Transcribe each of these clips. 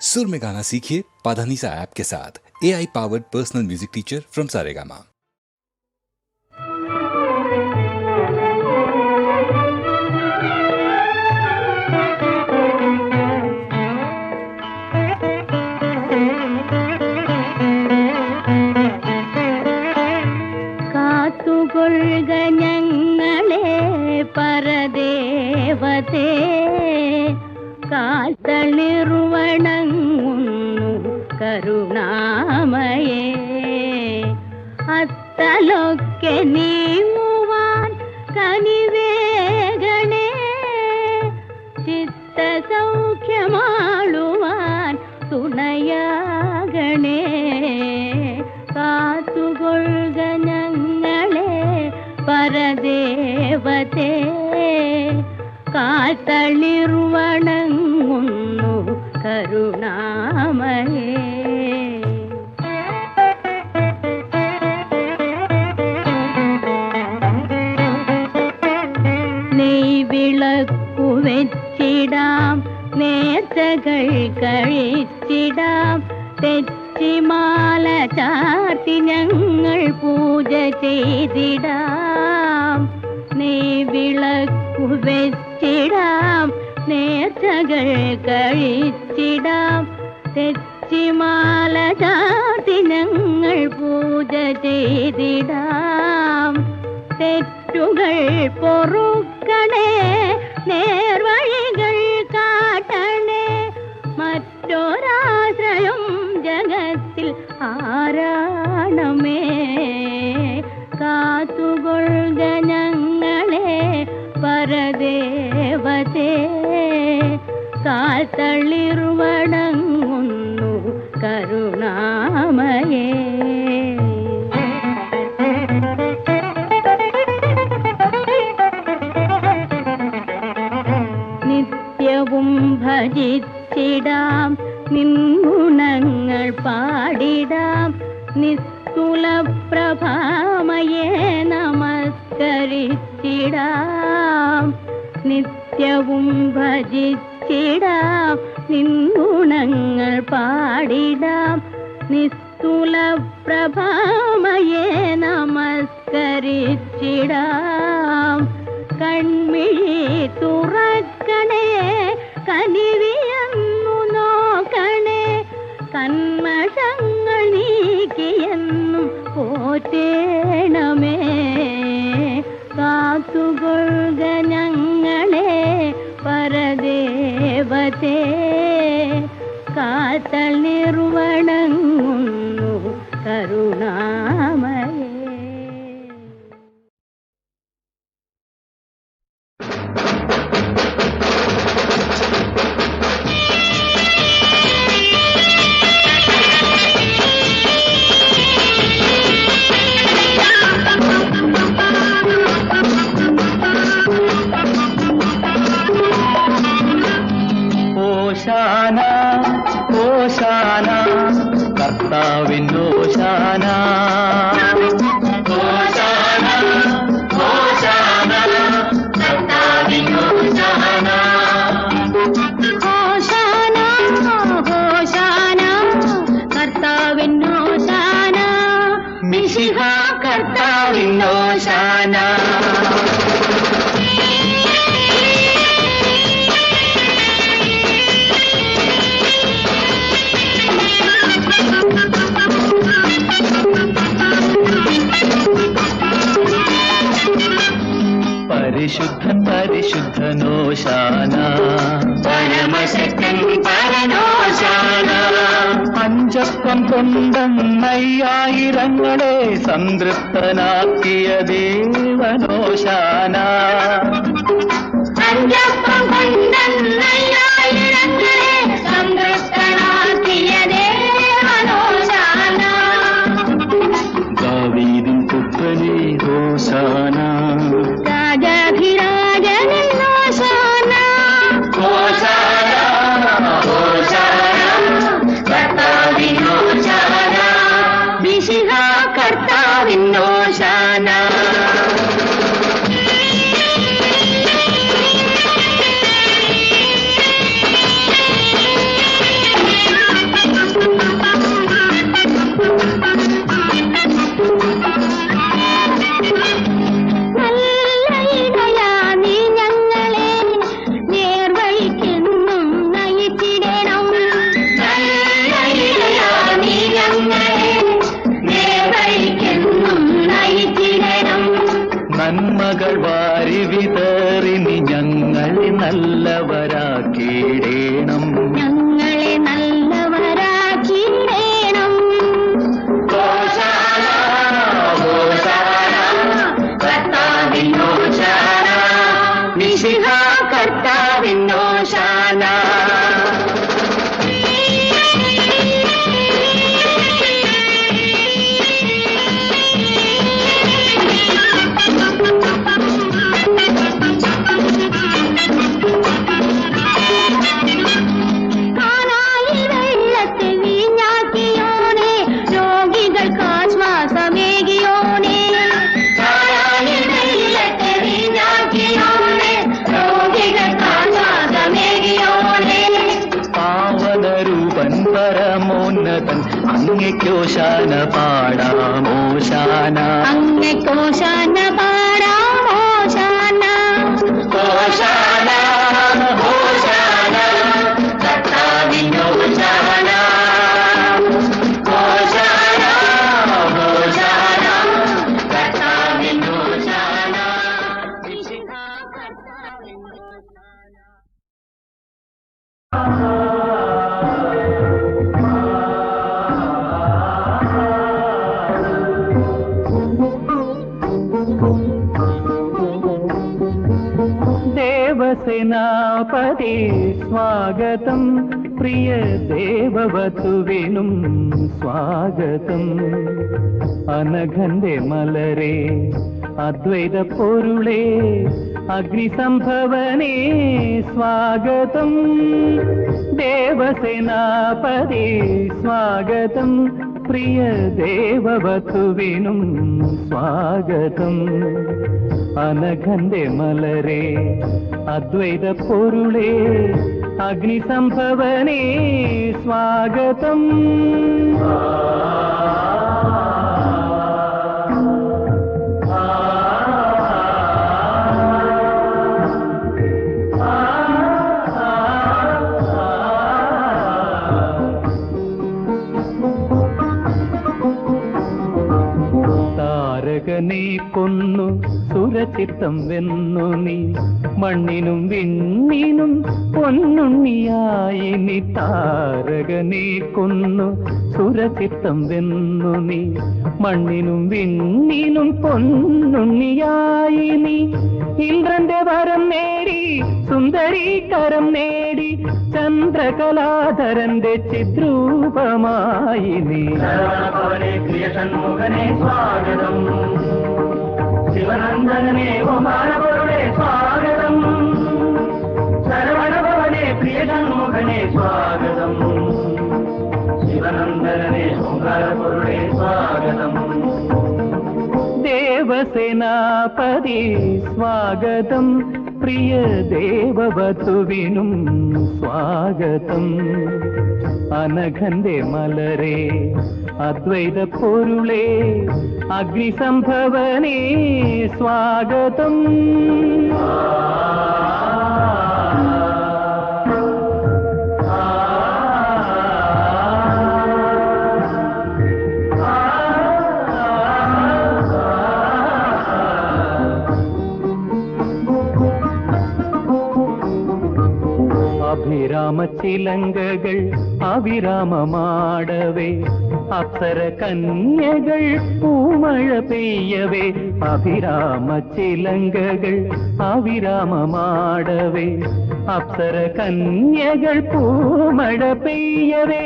सुर में गाना सीखिए पाधानीसा ऐप के साथ A I powered personal music teacher from Saregama കാത്തുകൊള്ളുക ഞങ്ങളെ പരദേവതേ കാത്തളിർവണങ്ങുന്നു കരുണാമയേ അത്തലൊക്കെ നീങ്ങുവാൻ കനിവേഗണേ ചിത്തസൗഖ്യമാളുവാൻ തുണയാകണേ. കാത്തുകൊള്ളുക ഞങ്ങളെ പരദേവത്തെ കാത്തളിർവണങ്ങുന്നു കരുണാമയേ. നേർച്ചകൾ കഴിച്ചിടാം. തെച്ചിമാല ചാർത്തി ഞങ്ങൾ പൂജ ചെയ്തിടാം. നീ വിളക്കു വെച്ചിടാം. നേർച്ചകൾ കഴിച്ചിടാം. തെച്ചിമാല ചാർത്തി ഞങ്ങൾ പൂജ ചെയ്തിടാം. തെറ്റുകൾ പൊറുക്കണേ നേർവഴികൾ ആരാണമേ? കാത്തുകൊള്ളുക ഞങ്ങളെ പരദേവതേ. കാത്തളിർവണങ്ങുന്നു കരുണാമയേ നമസ്കരിച്ചിടാം നിത്യവും ഭജിച്ചിടാം. നിൻഗുണങ്ങൾ പാടിടാം. നിസ്തുല പ്രഭാമയെ നമസ്കരിച്ചിടാം. കൺമിഴി തുറക്കണേ കനിവിയെന്നു നോക്കണേ. കന്മഷങ്ങൾ നീക്കിയെന്നും പോറ്റേണമേ. ಶಿವ ಕರ್ತಾವಿನ್ನೋ ಶಾನಾ परिशुद्धन परिशुद्धनोशाना परमशक्तिं परनोशाना അഞ്ചപ്പം കൊണ്ടയ്യായിരങ്ങളെ സംതൃപ്തനാക്കിയ ദേവനോശാന അഞ്ചപ്പം കൊണ്ടയ്യായിരങ്ങളെ നന്മകൾ വാരി വിതറിനി ഞങ്ങളെ നല്ലവരാക്കിയിടേണം പരമോന്നതൻ അങ്ങയ്ക്കോശാന പാടാമോശാന അങ്ങോശാന പാടാമോശാന ദേവസേനാപതി സ്വാഗതം. പ്രിയ ദേവവതുവിനും സ്വാഗതം. അനഘന്റെ മലരെ അദ്വൈത പൊരുളേ അഗ്നിസംഭവനേ സ്വാഗതം. ദേവസേനാപതി സ്വാഗതം. പ്രിയ ദേവവതുവിനും സ്വാഗതം. അനഘന്റെ മലരെ അദ്വൈത പൊരുളേ അഗ്നിസംഭവനേ സ്വാഗതം. സുരചിത്തം വെന്നു നീ മണ്ണിനും വിണ്ണിനും പൊന്നുണ്ണിയായി നീ താരകനെ കൊന്നു സുരചിത്തം വെന്നു നീ മണ്ണിനും വിണ്ണിനും പൊന്നുണ്ണിയായി നീ. ഇന്ദ്രന്റെ വരം നേടി സുന്ദരി കരം നേടി ചന്ദ്രകലാധരന്റെ ചിദ്രൂപമായി നീ. പ്രിയ శివనందనమే ఓ స్వాగతం. సర్వణభవనే ప్రియ స్వాగతం. శివనందననే ఓంకారపురుడే స్వాగతం. దేవసేనాపది స్వాగతం. പ്രിയ ദേവവധുവിനും സ്വാഗതം. അനഘന്റെ മലരെ അദ്വൈത പൊരുളേ അഗ്നിസംഭവനേ സ്വാഗതം. திலங்ககள் அபிராமமாடவே அப்சர கன்யகள் பூமழ பெய்யவே அபிராம சிலங்ககள் அபிராமமாடவே அப்சர கன்யகள் பூமழ பெய்யவே.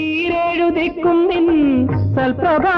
ஈரேழு திக்கும் நின் சல்பிரபா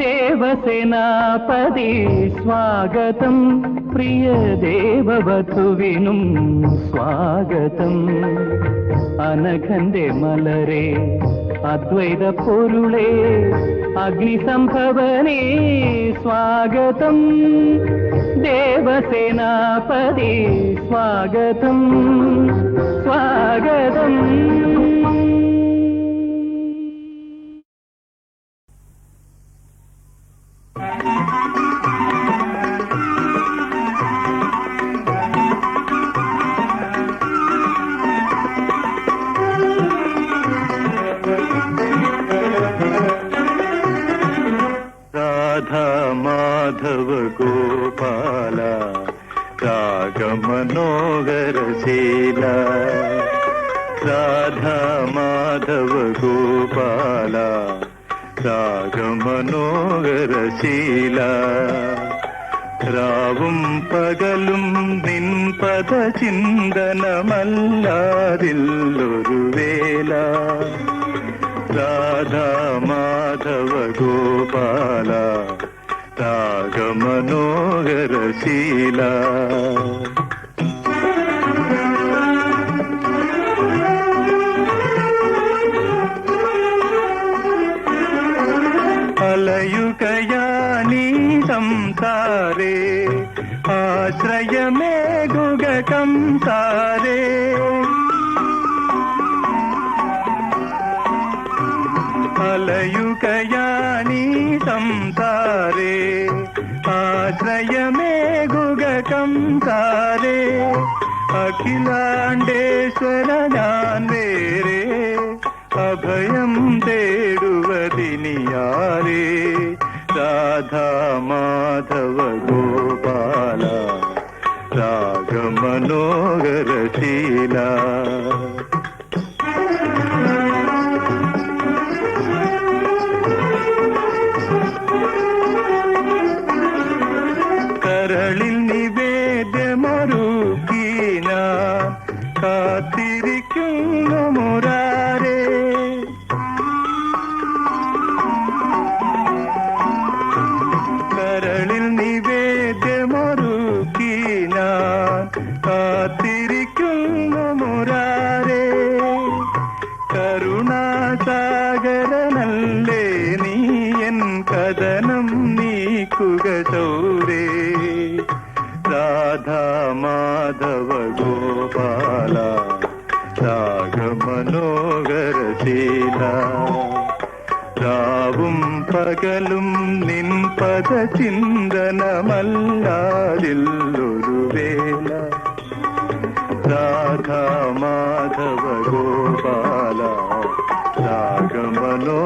ദേവസേനാപതി സ്വാഗതം. പ്രിയ ദേവവധുവിനും സ്വാഗതം. അനഘന്റെ മലരെ അദ്വൈത പൊരുളേ അഗ്നിസംഭവനേ സ്വാഗതം. ദേവസേനാപതി സ്വാഗതം. സ്വാഗതം. രാഗമനോഹരശീല രാവും പകലും നിൻ പദ ചിന്തനമല്ലാതില്ലൊരു വേല രാധാ മാധവ ഗോപാല രാഗമനോഹരശീല వెనుకయా సంసారే ఆశ్రయమే గుగకం సారే. అలయుకయా నీ సంసారే ఆశ్రయమే గుగకం సారే. అఖిలాండేశ్వర జ్ఞాన్ వేరే అభయం దే मोहिनिया रे राधा माधव गोपाला राग मनोहर शीला। வேல ராவும் பகலும் நின் பத சிந்தனமல்லாதில் ஒரு வேல ராதா மாதவ கோபாலா ராகமனோ